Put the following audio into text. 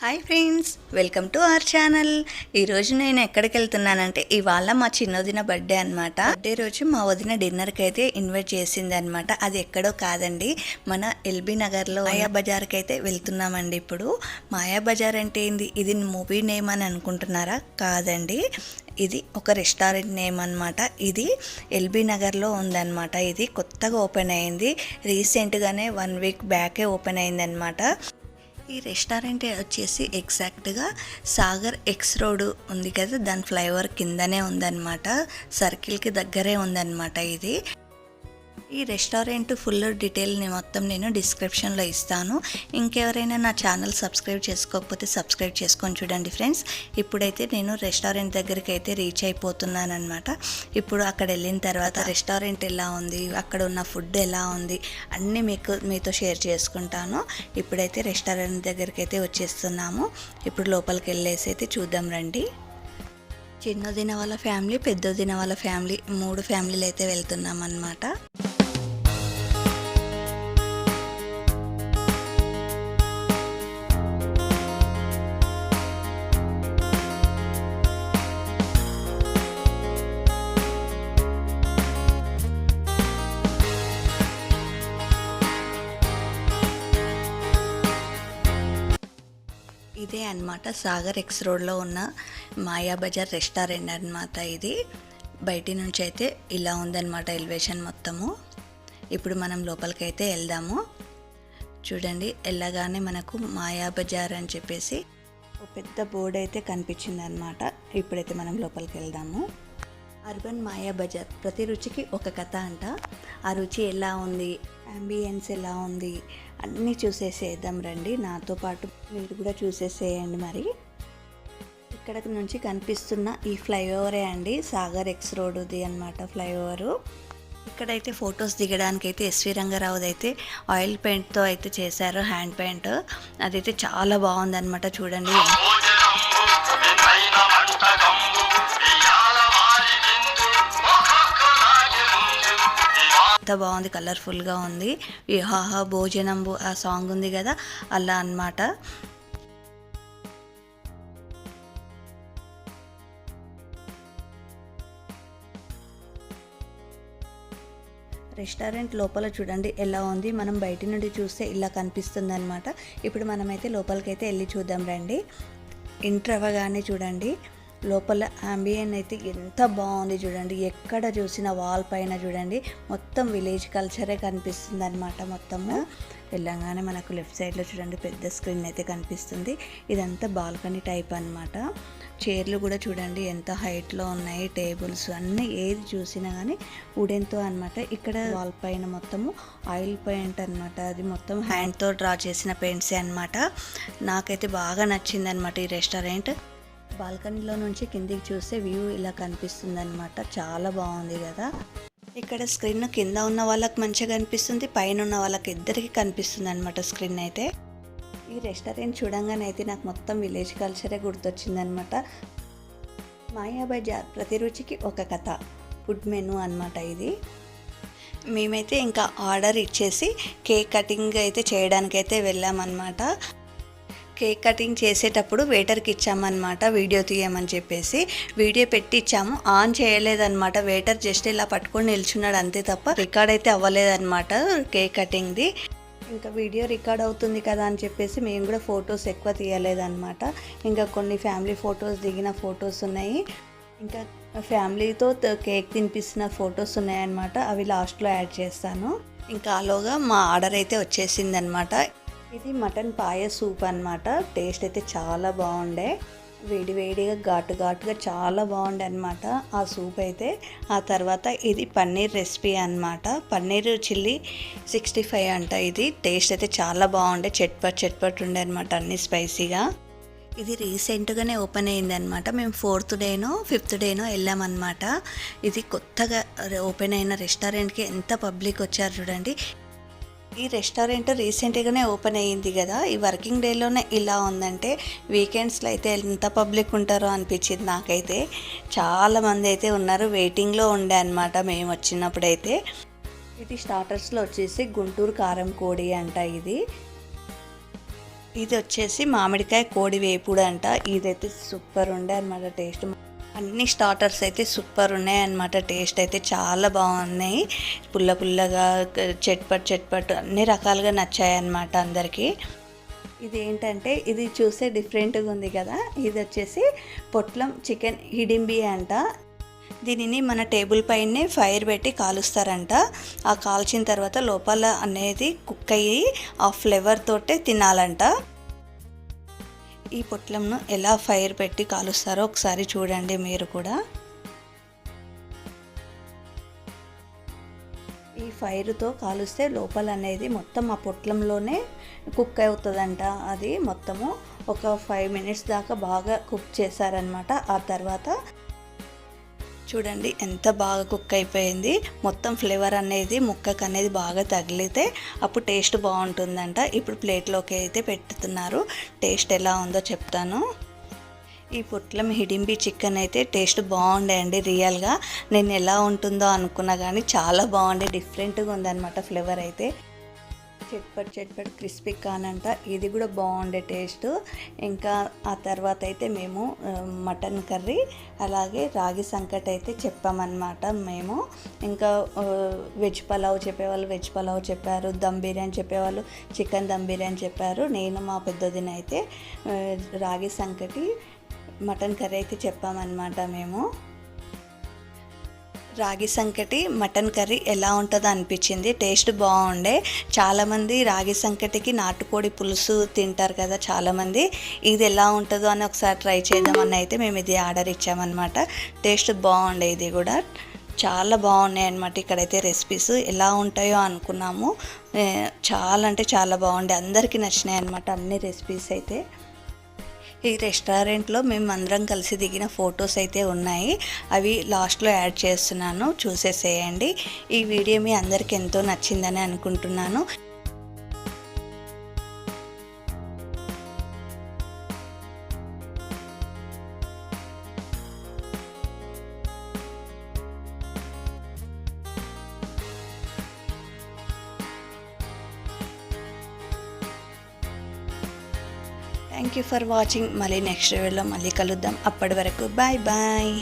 Hi friends welcome to our channel ఈరోజు నేను ఎక్కడికి వెళ్తున్నానంటే ఇవాళ మా చిన్నదిన బర్త్డే అనమాట బర్త్డే రోజు మా వదిన డిన్నర్కి అయితే ఇన్వైట్ చేసింది అనమాట అది ఎక్కడో కాదండి మన ఎల్బీ నగర్లో మాయా బజార్కి అయితే వెళ్తున్నామండి ఇప్పుడు. మాయా బజార్ అంటే ఏంది? ఇది మూవీ నేమ్ అని అనుకుంటున్నారా? కాదండి. ఇది ఒక రెస్టారెంట్ నేమ్ అనమాట ఇది ఎల్బీ నగర్లో ఉందన్నమాట. ఇది కొత్తగా ఓపెన్ అయింది. రీసెంట్గానే వన్ వీక్ బ్యాకే ఓపెన్ అయిందనమాట ఈ రెస్టారెంట్ వచ్చేసి ఎగ్జాక్ట్గా సాగర్ ఎక్స్ రోడ్ ఉంది కదా దాని ఫ్లైఓవర్ కిందనే ఉందన్నమాట సర్కిల్కి దగ్గరే ఉందన్నమాట ఇది. ఈ రెస్టారెంట్ ఫుల్ డీటెయిల్ని మొత్తం నేను డిస్క్రిప్షన్లో ఇస్తాను. ఇంకెవరైనా నా ఛానల్ సబ్స్క్రైబ్ చేసుకోకపోతే సబ్స్క్రైబ్ చేసుకొని చూడండి ఫ్రెండ్స్. ఇప్పుడైతే నేను రెస్టారెంట్ దగ్గరికి అయితే రీచ్ అయిపోతున్నాను అనమాట ఇప్పుడు అక్కడ వెళ్ళిన తర్వాత రెస్టారెంట్ ఎలా ఉంది? అక్కడ ఉన్న ఫుడ్ ఎలా ఉంది? అన్నీ మీకు మీతో షేర్ చేసుకుంటాను. ఇప్పుడైతే రెస్టారెంట్ దగ్గరికి అయితే వచ్చేస్తున్నాము. ఇప్పుడు లోపలికి వెళ్ళేసి అయితే చూద్దాం రండి. చిన్నదిన వాళ్ళ ఫ్యామిలీ పెద్దదిన వాళ్ళ ఫ్యామిలీ మూడు ఫ్యామిలీలు అయితే వెళ్తున్నాం అనమాట ఇదే అన్నమాట సాగర్ ఎక్స్ రోడ్లో ఉన్న మాయా బజార్ రెస్టారెంట్ అన్నమాట ఇది. బయటి నుంచి అయితే ఇలా ఉందన్నమాట ఎలివేషన్ మొత్తము. ఇప్పుడు మనం లోపలికైతే వెళ్దాము. చూడండి వెళ్ళగానే మనకు మాయా బజార్ అని చెప్పేసి ఒక పెద్ద బోర్డ్ అయితే కనిపించింది అనమాట ఇప్పుడైతే మనం లోపలికి వెళ్దాము. అర్బన్ మాయా బజార్ ప్రతి రుచికి ఒక కథ అంట. ఆ రుచి ఎలా ఉంది అంబియన్స్ ఎలా ఉంది అన్నీ చూసేసేద్దాం రండి. నాతో పాటు మీరు కూడా చూసేసేయండి మరి. ఇక్కడ నుంచి కనిపిస్తున్న ఈ ఫ్లైఓవరే అండి సాగర్ ఎక్స్ రోడ్ది అనమాట ఫ్లైఓవరు. ఇక్కడైతే ఫొటోస్ దిగడానికి అయితే ఎస్వి రంగారావుది అయితే ఆయిల్ పెయింట్తో అయితే చేశారు హ్యాండ్ పెయింట్ అదైతే చాలా బాగుందన్నమాట చూడండి. ఎంత బాగుంది కలర్ఫుల్గా ఉంది. విహాహ భోజనం భోజనంబు ఆ సాంగ్ ఉంది కదా అలా అన్నమాట. రెస్టారెంట్ లోపల చూడండి ఎలా ఉంది. మనం బయట నుండి చూస్తే ఇలా కనిపిస్తుంది అనమాట ఇప్పుడు మనమైతే లోపలికైతే వెళ్ళి చూద్దాం రండి. ఎంటర్ అవ్వగానే చూడండి. లోపల అంబియన్ అయితే ఎంత బాగుంది చూడండి. ఎక్కడ చూసిన వాల్ పైన చూడండి. మొత్తం విలేజ్ కల్చరే కనిపిస్తుంది అనమాట మొత్తము. వెళ్ళగానే మనకు లెఫ్ట్ సైడ్లో చూడండి పెద్ద స్క్రీన్ అయితే కనిపిస్తుంది. ఇదంతా బాల్కనీ టైప్ అనమాట చైర్లు కూడా చూడండి ఎంత హైట్లో ఉన్నాయి టేబుల్స్ అన్నీ ఏది చూసినా కానీ వుడెన్తో అనమాట ఇక్కడ వాల్ పైన మొత్తము ఆయిల్ పెయింట్ అనమాట అది మొత్తం హ్యాండ్తో డ్రా చేసిన పెయింట్సే అనమాట నాకైతే బాగా నచ్చింది అనమాట ఈ రెస్టారెంట్ బాల్కనీలో నుంచి కిందికి చూస్తే వ్యూ ఇలా కనిపిస్తుంది అనమాట చాలా బాగుంది కదా. ఇక్కడ స్క్రీన్ కింద ఉన్న వాళ్ళకి మంచిగా కనిపిస్తుంది పైన ఉన్న వాళ్ళకి ఇద్దరికి కనిపిస్తుంది అనమాట స్క్రీన్ అయితే. ఈ రెస్టారెంట్ చూడంగానే అయితే నాకు మొత్తం విలేజ్ కల్చరే గుర్తొచ్చింది అనమాట మాయా ప్రతి రుచికి ఒక కథ ఫుడ్ మెనూ అనమాట ఇది. మేమైతే ఇంకా ఆర్డర్ ఇచ్చేసి కేక్ కటింగ్ అయితే చేయడానికైతే వెళ్ళామన్నమాట. కేక్ కటింగ్ చేసేటప్పుడు వెయిటర్కి ఇచ్చామన్నమాట వీడియో తీయమని చెప్పేసి. వీడియో పెట్టి ఇచ్చాము. ఆన్ చేయలేదన్నమాట. వెయిటర్ జస్ట్ ఇలా పట్టుకొని నిల్చున్నాడు అంతే తప్ప రికార్డ్ అయితే అవ్వలేదన్నమాట కేక్ కటింగ్ది. ఇంకా వీడియో రికార్డ్ అవుతుంది కదా అని చెప్పేసి మేము కూడా ఫొటోస్ ఎక్కువ తీయలేదన్నమాట. ఇంకా కొన్ని ఫ్యామిలీ ఫొటోస్ దిగిన ఫొటోస్ ఉన్నాయి. ఇంకా ఫ్యామిలీతో కేక్ తినిపిస్తున్న ఫొటోస్ ఉన్నాయన్నమాట. అవి లాస్ట్లో యాడ్ చేస్తాను. ఇంకా ఆలోగా మా ఆర్డర్ అయితే వచ్చేసిందనమాట ఇది మటన్ పాయ సూప్ అనమాట టేస్ట్ అయితే చాలా బాగుండే. వేడివేడిగా ఘాటు ఘాటుగా చాలా బాగుండే అనమాట ఆ సూప్ అయితే. ఆ తర్వాత ఇది పన్నీర్ రెసిపీ అనమాట పన్నీర్ చిల్లీ సిక్స్టీ ఫైవ్ అంట ఇది. టేస్ట్ అయితే చాలా బాగుండే. చెట్పట్ చెట్పట్ ఉండే అనమాట అన్ని స్పైసీగా. ఇది రీసెంట్గానే ఓపెన్ అయింది అనమాట మేము ఫోర్త్ డేనో ఫిఫ్త్ డేనో వెళ్ళామన్నమాట ఇది కొత్తగా ఓపెన్ అయిన రెస్టారెంట్కి ఎంత పబ్లిక్ వచ్చారు చూడండి. ఈ రెస్టారెంట్ రీసెంట్గానే ఓపెన్ అయ్యింది కదా ఈ వర్కింగ్ డేలోనే ఇలా ఉందంటే వీకెండ్స్లో అయితే ఎంత పబ్లిక్ ఉంటారో అనిపించింది నాకైతే. చాలా మంది అయితే ఉన్నారు వెయిటింగ్లో ఉండే అనమాట మేము వచ్చినప్పుడైతే. ఇది స్టార్టర్స్లో వచ్చేసి గుంటూరు కారం కోడి అంట ఇది. ఇది వచ్చేసి మామిడికాయ కోడి వేపుడు అంట ఇదైతే సూపర్ ఉండే అనమాట టేస్ట్. అన్ని స్టార్టర్స్ అయితే సూపర్ ఉన్నాయి అనమాట టేస్ట్ అయితే చాలా బాగున్నాయి. పుల్ల పుల్లగా చెట్పట్ చెట్పట్ అన్ని రకాలుగా నచ్చాయి అనమాట అందరికీ. ఇది ఏంటంటే ఇది చూస్తే డిఫరెంట్గా ఉంది కదా? ఇది వచ్చేసి పొట్లం చికెన్ హిడింబి అంట. దీనిని మన టేబుల్ పైనే ఫైర్ పెట్టి కాలుస్తారంట. ఆ కాల్చిన తర్వాత లోపల అనేది కుక్ అయ్యి ఆ ఫ్లేవర్ తోటే తినాలంట. ఈ పొట్లంను ఎలా ఫైర్ పెట్టి కాలుస్తారో ఒకసారి చూడండి మీరు కూడా. ఈ ఫైర్తో కాలుస్తే లోపల అనేది మొత్తం ఆ పొట్లంలోనే కుక్ అవుతుందంట. అది మొత్తము ఒక ఫైవ్ మినిట్స్ దాకా బాగా కుక్ చేశారనమాట ఆ తర్వాత చూడండి ఎంత బాగా కుక్ అయిపోయింది. మొత్తం ఫ్లేవర్ అనేది ముక్కకు అనేది బాగా తగిలితే అప్పుడు టేస్ట్ బాగుంటుందంట. ఇప్పుడు ప్లేట్లోకి అయితే పెట్టుతున్నారు. టేస్ట్ ఎలా ఉందో చెప్తాను. ఈ పుట్లం హిడింబి చికెన్ అయితే టేస్ట్ బాగుండే అండి రియల్గా. నేను ఎలా ఉంటుందో అనుకున్నా కానీ చాలా బాగుండే డిఫరెంట్గా ఉందన్నమాట ఫ్లేవర్ అయితే. చెట్పట్ చెట్పట్ క్రిస్పీ అంట. ఇది కూడా బాగుండే టేస్ట్ ఇంకా ఆ తర్వాత అయితే మేము మటన్ కర్రీ అలాగే రాగి సంకట్ అయితే చెప్పామన్నమాట మేము. ఇంకా వెజ్ పలావ్ చెప్పేవాళ్ళు వెజ్ పలావ్ చెప్పారు. దమ్ బిర్యానీ చెప్పేవాళ్ళు చికెన్ దమ్ బిర్యానీ చెప్పారు. నేను మా పెద్దదిన అయితే రాగి సంకటి మటన్ కర్రీ అయితే చెప్పామన్నమాట మేము. రాగి సంకటి మటన్ కర్రీ ఎలా ఉంటుందో అనిపించింది? టేస్ట్ బాగుండే. చాలామంది రాగి సంకటికి నాటుకోడి పులుసు తింటారు కదా చాలామంది. ఇది ఎలా ఉంటుందో అని ఒకసారి ట్రై చేద్దామని అయితే మేము ఇది ఆర్డర్ ఇచ్చామన్నమాట. టేస్ట్ బాగుండే ఇది కూడా. చాలా బాగున్నాయి అనమాట ఇక్కడైతే రెసిపీస్. ఎలా ఉంటాయో అనుకున్నాము. చాలా అంటే చాలా బాగుండే. అందరికీ నచ్చినాయి అనమాట అన్ని రెసిపీస్ అయితే. ఈ రెస్టారెంట్లో మేము అందరం కలిసి దిగిన ఫొటోస్ అయితే ఉన్నాయి. అవి లాస్ట్లో యాడ్ చేస్తున్నాను. చూసేసేయండి. ఈ వీడియో మీ అందరికి ఎంతో నచ్చిందని అనుకుంటున్నాను. థ్యాంక్ యూ ఫర్ వాచింగ్ మళ్ళీ నెక్స్ట్ వీడియోలో మళ్ళీ కలుద్దాం. అప్పటి వరకు బాయ్ బాయ్